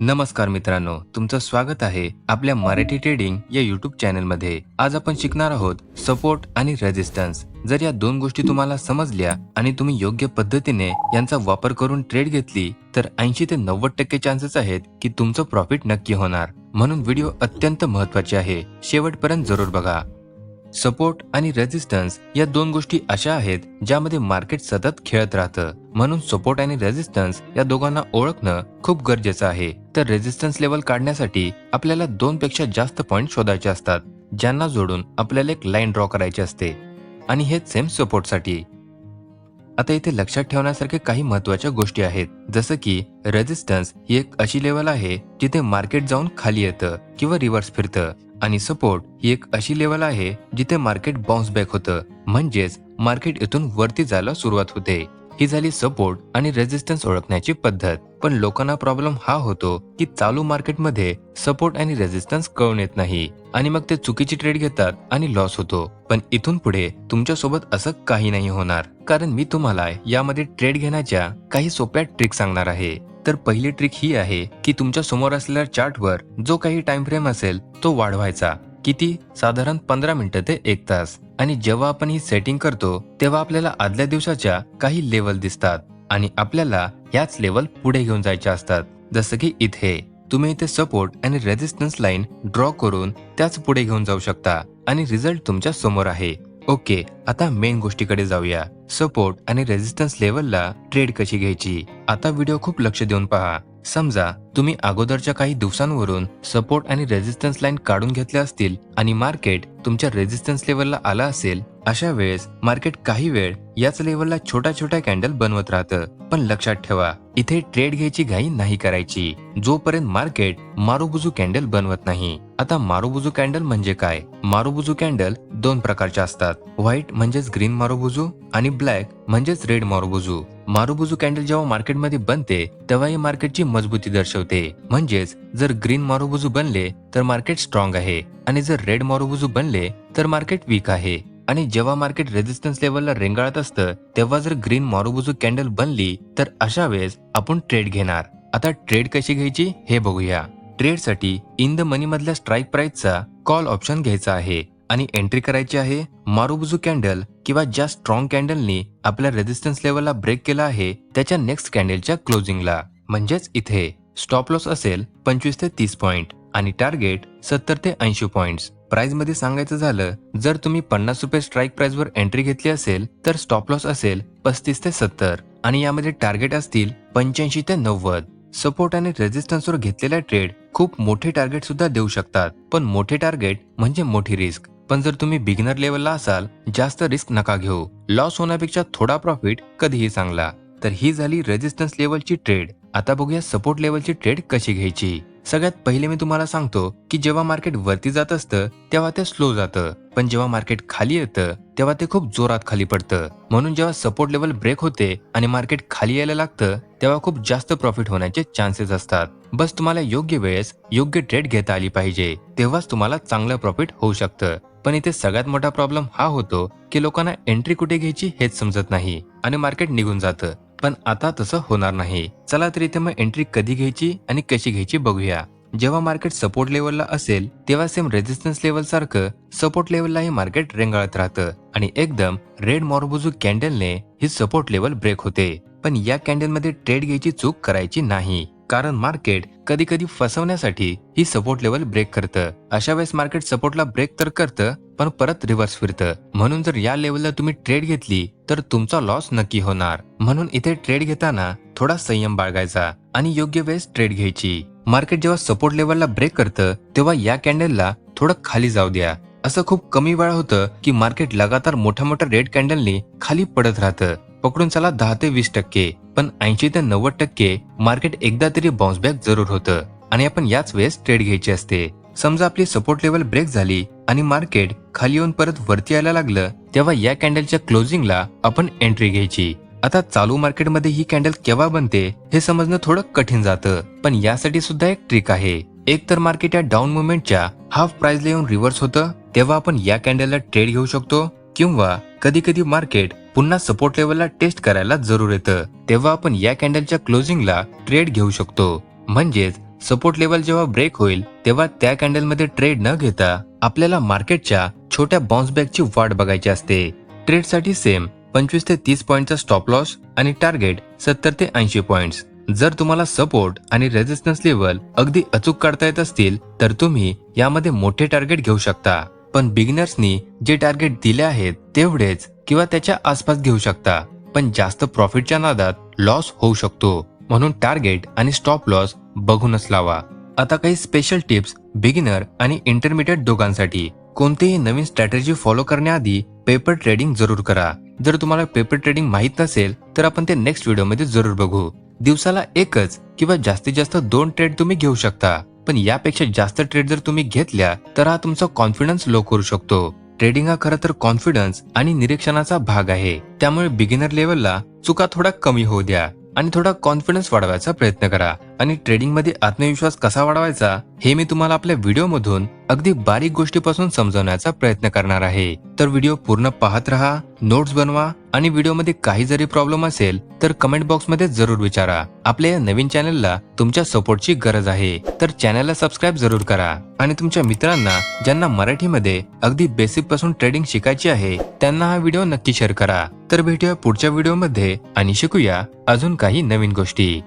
नमस्कार मित्रांनो तुमचं स्वागत आहे आपल्या मराठी ट्रेडिंग या युट्यूब चॅनलमध्ये आज आपण शिकणार आहोत सपोर्ट आणि रेजिस्टन्स जर या दोन गोष्टी तुम्हाला समजल्या आणि तुम्ही योग्य पद्धतीने यांचा वापर करून ट्रेड घेतली तर ऐंशी ते नव्वद टक्के चान्सेस आहेत की तुमचं प्रॉफिट नक्की होणार. म्हणून व्हिडिओ अत्यंत महत्त्वाचे आहे. शेवटपर्यंत जरूर बघा. सपोर्ट आणि रेजिस्टन्स या दोन गोष्टी अशा आहेत ज्यामध्ये मार्केट सतत खेळत राहतं. म्हणून सपोर्ट आणि रेजिस्टन्स या दोघांना ओळखणं खूप गरजेचं आहे. तर रेजिस्टन्स लेवल काढण्यासाठी आपल्याला दोन पेक्षा जास्त पॉईंट शोधायचे असतात ज्यांना जोडून आपल्याला एक लाईन ड्रॉ करायची असते. आणि हे सेम सपोर्टसाठी आता इथे लक्षात ठेवण्यासारखे काही महत्त्वाच्या गोष्टी आहेत. जसं की रेजिस्टन्स ही एक अशी लेवल आहे जिथे मार्केट जाऊन खाली येतं किंवा रिव्हर्स फिरतं. आणि सपोर्ट ही एक अशी लेवल आहे जिथे मार्केट बाउन्स बॅक होतं. म्हणजेच मार्केट इथून वरती जायला सुरुवात होते. ही झाली सपोर्ट आणि रेजिस्टन्स ओळखण्याची पद्धत. पण लोकांना प्रॉब्लेम हा होतो की चालू मार्केटमध्ये सपोर्ट आणि रेझिस्टन्स कळून येत नाही. आणि मग ते चुकीची ट्रेड घेतात आणि लॉस होतो. पण इथून पुढे तुमच्यासोबत असं काही नाही होणार. कारण मी तुम्हाला यामध्ये ट्रेड घेण्याच्या काही सोप्या ट्रिक सांगणार आहे. तर पहिली ट्रिक ही आहे की तुमच्यासमोर असलेल्या चार्टवर जो काही टाइम फ्रेम असेल तो वाढवायचा. किती? साधारण पंधरा मिनिटं ते एक तास. आणि जेव्हा आपण ही सेटिंग करतो तेव्हा आपल्याला आदल्या दिवसाच्या काही लेवल दिसतात. आणि आपल्याला ह्याच लेवल पुढे घेऊन जायच्या असतात. जसं की इथे. तुम्ही इथे सपोर्ट आणि रेजिस्टन्स लाईन ड्रॉ करून त्याच पुढे घेऊन जाऊ शकता. आणि रिझल्ट तुमच्यासमोर आहे. ओके आता मेन गोष्टीकडे जाऊया. सपोर्ट आणि रेजिस्टन्स लेवलला ट्रेड कशी घ्यायची? आता व्हिडिओ खूप लक्ष देऊन पहा. समजा तुम्ही अगोदरच्या काही दिवसांवरून सपोर्ट आणि रेजिस्टन्स लाईन काढून घेतल्या असतील आणि मार्केट तुमच्या रेजिस्टन्स लेवलला आला असेल अशा वेळेस मार्केट काही वेळ याच लेवलला छोट्या छोट्या कॅन्डल बनवत राहतं. पण लक्षात ठेवा इथे ट्रेड घ्यायची घाई नाही करायची. जोपर्यंत मार्केट मारुबुजू कॅन्डल बनवत नाही. आता मारुबुजू कॅन्डल म्हणजे काय? मारुबुजू कॅन्डल दोन प्रकारच्या असतात. व्हाईट म्हणजेच ग्रीन मारुबुजू आणि ब्लॅक म्हणजेच रेड मारुबुजू मारुबुजू कॅन्डल जेव्हा मार्केटमध्ये बनते तेव्हा हे मार्केटची मजबूती दर्शवते. म्हणजेच जर ग्रीन मारुबुजू बनले तर मार्केट स्ट्रॉंग आहे. आणि जर रेड मारुबुजू बनले तर मार्केट वीक आहे. आणि जेव्हा मार्केट रेजिस्टन्स लेवलला रेंगाळत असतं तेव्हा जर ग्रीन मारुबुजू कॅन्डल बनली तर अशा वेळेस आपण ट्रेड घेणार. आता ट्रेड कशी घ्यायची हे बघूया. ट्रेडसाठी इन द मनी मधल्या स्ट्राईक प्राइसचा कॉल ऑप्शन घ्यायचा आहे. आणि एंट्री करायची आहे मारुबुजू कॅन्डल किंवा ज्या स्ट्रॉंग कॅन्डलनी आपल्या रेजिस्टन्स लेवलला ब्रेक केला आहे त्याच्या नेक्स्ट कॅन्डलच्या क्लोजिंगला म्हणजेच इथे. स्टॉप लॉस असेल पंचवीस ते तीस पॉइंट आणि टार्गेट सत्तर ते ऐंशी पॉइंट्स प्राईजमध्ये सांगायचं झालं जर तुम्ही पन्नास रुपये स्ट्राईक प्राईजवर एंट्री घेतली असेल तर स्टॉप लॉस असेल पस्तीस ते सत्तर आणि यामध्ये टार्गेट असतील पंच्याऐंशी ते नव्वद. सपोर्ट आणि रेजिस्टन्सवर घेतलेल्या ट्रेड खूप मोठे टार्गेट सुद्धा देऊ शकतात पण मोठे टार्गेट म्हणजे मोठी रिस्क पण जर तुम्ही बिगिनर लेवलला असाल जास्त रिस्क नका घेऊ. लॉस होण्यापेक्षा थोडा प्रॉफिट कधीही चांगला. तर ही झाली रेजिस्टन्स लेवलची ट्रेड आता बघूया सपोर्ट लेवलची ट्रेड कशी घ्यायची. सगळ्यात पहिले मी तुम्हाला सांगतो की जेव्हा मार्केट वरती जात असतं तेव्हा ते स्लो जातं. पण जेव्हा मार्केट खाली येतं तेव्हा ते खूप जोरात खाली पडतं. म्हणून जेव्हा सपोर्ट लेवल ब्रेक होते आणि मार्केट खाली यायला लागतं तेव्हा खूप जास्त प्रॉफिट होण्याचे चान्सेस असतात. बस तुम्हाला योग्य वेळेस योग्य ट्रेड घेता आली पाहिजे. तेव्हाच तुम्हाला चांगलं प्रॉफिट होऊ शकतं. पण इथे सगळ्यात मोठा प्रॉब्लेम हा होतो की लोकांना एंट्री कुठे घ्यायची हेच समजत नाही आणि मार्केट निघून जातं. पण आता तसं होणार नाही. चला तर इथे मग एंट्री कधी घ्यायची आणि कशी घ्यायची बघूया. जेव्हा मार्केट सपोर्ट लेवलला असेल तेव्हा सेम रेजिस्टन्स लेवल सारखं सपोर्ट लेवललाही मार्केट रेंगाळत राहतं. आणि एकदम रेड मॉर्बुजू कॅन्डलने ही सपोर्ट लेवल ब्रेक होते. पण या कॅन्डलमध्ये ट्रेड घ्यायची चूक करायची नाही. कारण मार्केट कधी कधी फसवण्यासाठी ही सपोर्ट लेवल ब्रेक करतं. अशा वेळेस मार्केट सपोर्टला ब्रेक तर करतं पण परत रिव्हर्स फिरतं. म्हणून जर या लेवलला तुम्ही ट्रेड घेतली तर तुमचा लॉस नक्की होणार. म्हणून इथे ट्रेड घेताना थोडा संयम बाळगायचा आणि योग्य वेळेस ट्रेड घ्यायची. मार्केट जेव्हा सपोर्ट लेवलला ब्रेक करतं तेव्हा या कॅन्डलला थोडं खाली जाऊ द्या. असं खूप कमी वेळा होतं की मार्केट लगातार मोठ्या मोठ्या रेड कॅन्डलनी खाली पडत राहतं. पकडून चला दहा ते वीस टक्के पण ऐंशी ते नव्वद टक्के मार्केट एकदा तरी बाउन्स बॅक जरूर होतं. आणि आपण याच वेळेस ट्रेड घ्यायची असते. समजा आपली सपोर्ट लेवल ब्रेक झाली आणि मार्केट खाली येऊन परत वरती यायला लागलं तेव्हा या कॅन्डलच्या क्लोजिंगला आपण एंट्री घ्यायची. आता चालू मार्केटमध्ये ही कॅन्डल केव्हा बनते हे समजणं थोडं कठीण जातं. पण यासाठी सुद्धा एक ट्रिक आहे. एक तर मार्केट या डाऊन मुवमेंटच्या हाफ प्राइसला येऊन रिव्हर्स होतं तेव्हा आपण या कॅन्डलला ट्रेड घेऊ शकतो. किंवा कधी कधी मार्केट पुन्हा सपोर्ट लेवलला टेस्ट करायला जरूर येतं तेव्हा आपण या कॅन्डलच्या क्लोजिंगला ट्रेड घेऊ शकतो. म्हणजेच सपोर्ट लेवल जेव्हा ब्रेक होईल तेव्हा त्या कॅन्डलमध्ये ट्रेड न घेता आपल्याला मार्केटच्या छोट्या बाउन्स बॅकची वाट बघायची असते. ट्रेडसाठी सेम पंचवीस ते तीस पॉईंटचा स्टॉप लॉस आणि टार्गेट सत्तर ते ऐंशी पॉईंट्स जर तुम्हाला सपोर्ट आणि रेजिस्टन्स लेवल अगदी अचूक काढता येत असतील तर तुम्ही यामध्ये मोठे टार्गेट घेऊ शकता. पण बिगिनर्सनी जे टार्गेट दिले आहेत तेवढेच किंवा त्याच्या आसपास घेऊ शकता. पण जास्त प्रॉफिटच्या नादात लॉस होऊ शकतो. म्हणून टार्गेट आणि स्टॉप लॉस बघूनच लावा. आता काही स्पेशल टिप्स बिगिनर आणि इंटरमिडिएट दोघांसाठी. कोणतीही नवीन स्ट्रॅटेजी फॉलो करण्याआधी पेपर ट्रेडिंग जरूर करा. जर तुम्हाला पेपर ट्रेडिंग माहीत नसेल तर आपण ते नेक्स्ट व्हिडिओमध्ये जरूर बघू. दिवसाला एकच किंवा जास्तीत जास्त दोन ट्रेड तुम्ही घेऊ शकता. पण यापेक्षा जास्त ट्रेड जर तुम्ही घेतल्या तर हा तुमचा कॉन्फिडन्स लो करू शकतो. ट्रेडिंग हा खरं तर कॉन्फिडन्स आणि निरीक्षणाचा भाग आहे. त्यामुळे बिगिनर लेवलला चुका थोडा कमी होऊ द्या आणि थोडा कॉन्फिडन्स वाढवायचा प्रयत्न करा. आणि ट्रेडिंगमध्ये आत्मविश्वास कसा वाढवायचा हे मी तुम्हाला आपल्या व्हिडिओमधून अगदी बारीक गोष्टीपासून समजवण्याचा प्रयत्न करणार आहे. तर व्हिडिओ पूर्ण पाहत राहा नोट्स बनवा आणि व्हिडिओमध्ये काही जरी प्रॉब्लेम असेल तर कमेंट बॉक्समध्ये जरूर विचारा. आपल्या या नवीन चॅनलला तुमच्या सपोर्टची गरज आहे. तर चॅनलला सबस्क्राईब जरूर करा. आणि तुमच्या मित्रांना ज्यांना मराठीमध्ये अगदी बेसिकपासून ट्रेडिंग शिकायची आहे त्यांना हा व्हिडिओ नक्की शेअर करा. तर भेटूया पुढच्या व्हिडिओमध्ये आणि शिकूया अजून काही नवीन गोष्टी.